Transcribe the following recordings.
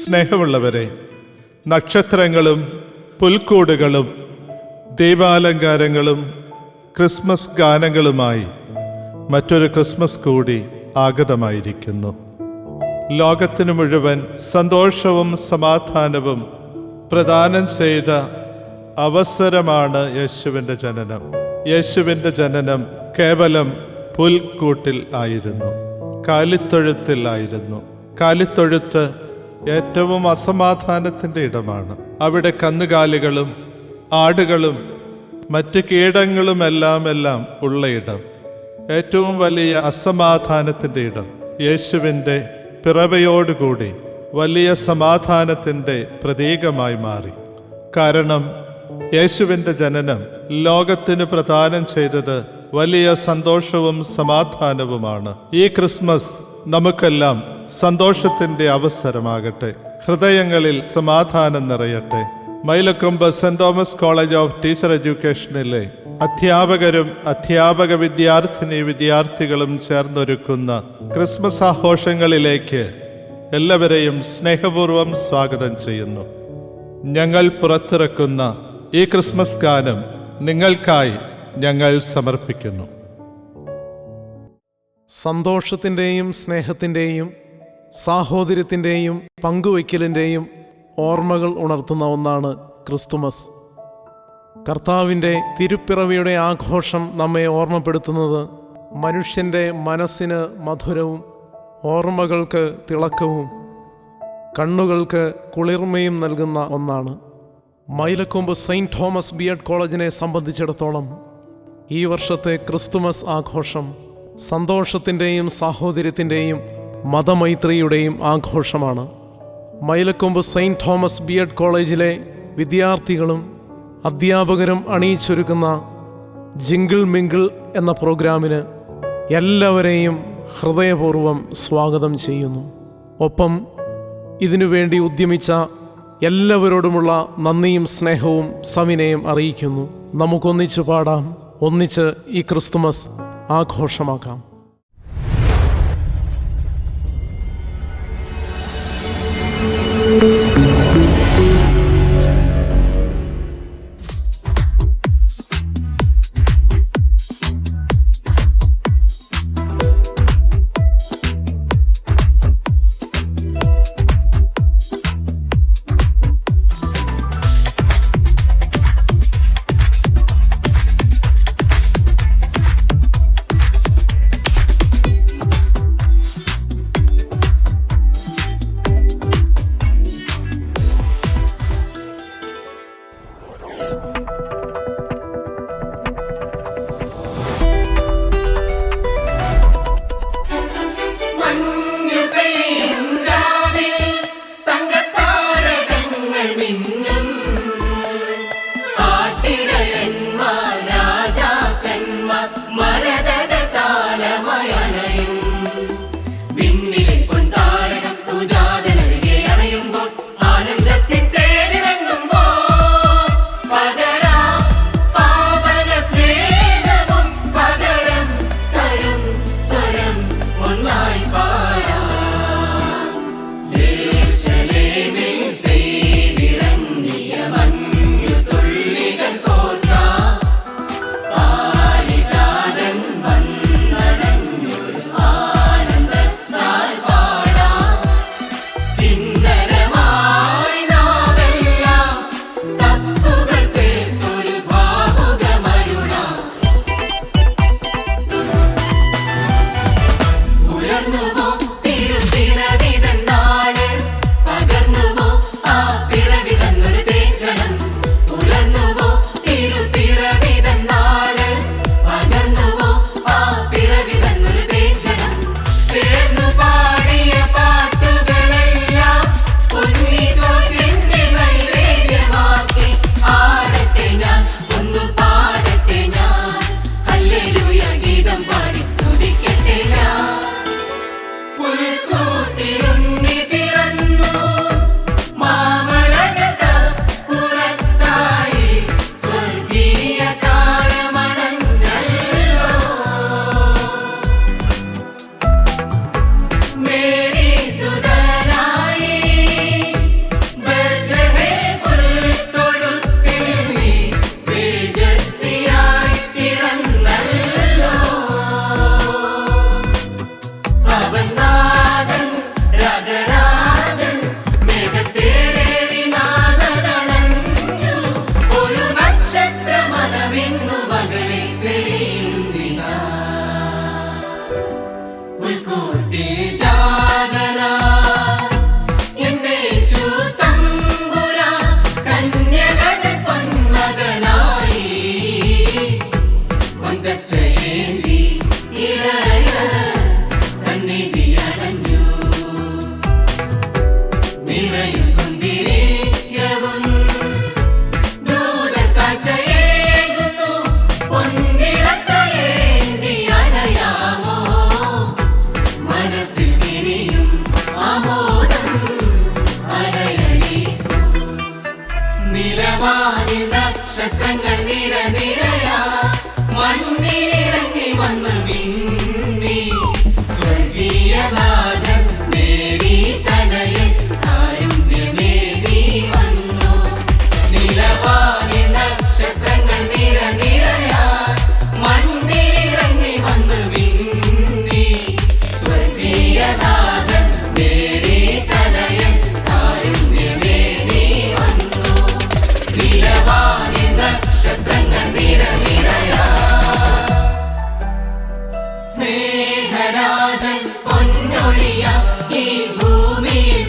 സ്നേഹമുള്ളവരെ നക്ഷത്രങ്ങളും പുൽക്കൂടുകളും ദീപാലങ്കാരങ്ങളും ക്രിസ്മസ് ഗാനങ്ങളുമായി മറ്റൊരു ക്രിസ്മസ് കൂടി ആഗതമായിരിക്കുന്നു. ലോകത്തിനു മുഴുവൻ സന്തോഷവും സമാധാനവും പ്രദാനം ചെയ്ത അവസരമാണ് യേശുവിന്റെ ജനനം. യേശുവിന്റെ ജനനം കേവലം പുൽക്കൂട്ടിൽ ആയിരുന്നു കാലിത്തൊഴുത്തിലായിരുന്നു കാലിത്തൊഴുത്ത് ഏറ്റവും അസമാധാനത്തിന്റെ ഇടമാണ്. അവിടെ കന്നുകാലികളും ആടുകളും മറ്റ് കീടങ്ങളുമെല്ലാം എല്ലാം ഉള്ള ഇടം. ഏറ്റവും വലിയ അസമാധാനത്തിന്റെ ഇടം യേശുവിന്റെ പിറവയോടുകൂടി വലിയ സമാധാനത്തിന്റെ പ്രതീകമായി മാറി. കാരണം യേശുവിന്റെ ജനനം ലോകത്തിന് പ്രദാനം ചെയ്തത് വലിയ സന്തോഷവും സമാധാനവുമാണ്. ഈ ക്രിസ്മസ് നമുക്കെല്ലാം സന്തോഷത്തിന്റെ അവസരമാകട്ടെ. ഹൃദയങ്ങളിൽ സമാധാനം നിറയട്ടെ. Mylakkombu Saint Thomas College of Teacher എഡ്യൂക്കേഷനിലെ അധ്യാപകരും അധ്യാപക വിദ്യാർത്ഥിനി വിദ്യാർത്ഥികളും ചേർന്നൊരുക്കുന്ന ക്രിസ്മസ് ആഘോഷങ്ങളിലേക്ക് എല്ലാവരെയും സ്നേഹപൂർവം സ്വാഗതം ചെയ്യുന്നു. ഞങ്ങൾ പുറത്തിറക്കുന്ന ഈ ക്രിസ്മസ് ഗാനം നിങ്ങൾക്കായി ഞങ്ങൾ സമർപ്പിക്കുന്നു. സന്തോഷത്തിന്റെയും സ്നേഹത്തിന്റെയും സാഹോദര്യത്തിന്റെയും പങ്കുവയ്ക്കലിന്റെയും ഓർമ്മകൾ ഉണർത്തുന്ന ഒന്നാണ് ക്രിസ്തുമസ്. കർത്താവിന്റെ തിരുപ്പിറവിയുടെ ആഘോഷം നമ്മെ ഓർമ്മപ്പെടുത്തുന്നത് മനുഷ്യന്റെ മനസ്സിന് മധുരവും ഓർമ്മകൾക്ക് തിളക്കവും കണ്ണുകൾക്ക് കുളിർമയും നൽകുന്ന ഒന്നാണ്. Mylakkombu Saint Thomas B Ed കോളേജിനെ സംബന്ധിച്ചിടത്തോളം ഈ വർഷത്തെ ക്രിസ്തുമസ് ആഘോഷം സന്തോഷത്തിന്റെയും സാഹോദര്യത്തിന്റെയും മതമൈത്രിയുടെയും ആഘോഷമാണ്. Mylakkombu Saint Thomas B Ed കോളേജിലെ വിദ്യാർത്ഥികളും അധ്യാപകരും അണിയിച്ചൊരുക്കുന്ന ജിങ്കിൾ മിങ്കിൾ എന്ന പ്രോഗ്രാമിന് എല്ലാവരെയും ഹൃദയപൂർവം സ്വാഗതം ചെയ്യുന്നു. ഒപ്പം ഇതിനുവേണ്ടി ഉദ്യമിച്ച എല്ലാവരോടുമുള്ള നന്ദിയും സ്നേഹവും സവിനയം അറിയിക്കുന്നു. നമുക്കൊന്നിച്ചു പാടാം. ഒന്നിച്ച് ഈ ക്രിസ്തുമസ് ആഘോഷമാക്കാം. മണ്ണിലിറങ്ങി വന്ന് പിന്നെ പൊന്നൊഴിയാം ഈ ഭൂമിയിൽ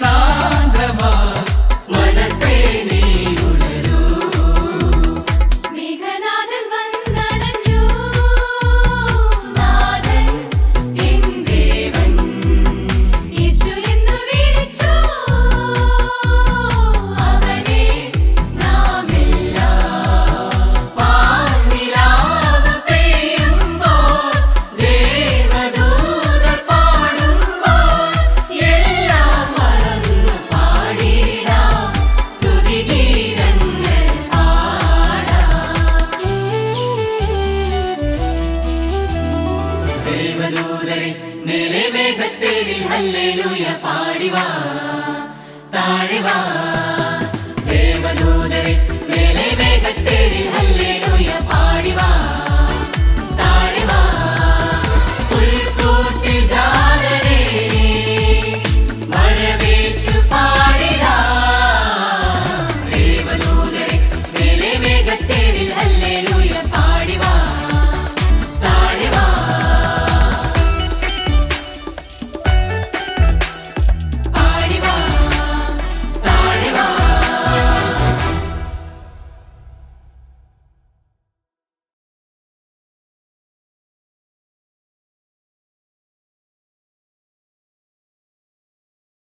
సాంద్రమా? మనస മേലെ മേഘത്തേരിൽ ഹല്ലേലൂയ പാടിവാ താഴെ വാ. ദേവദൂതരെ മേലെ മേഘത്തേരിൽ ഹല്ലേ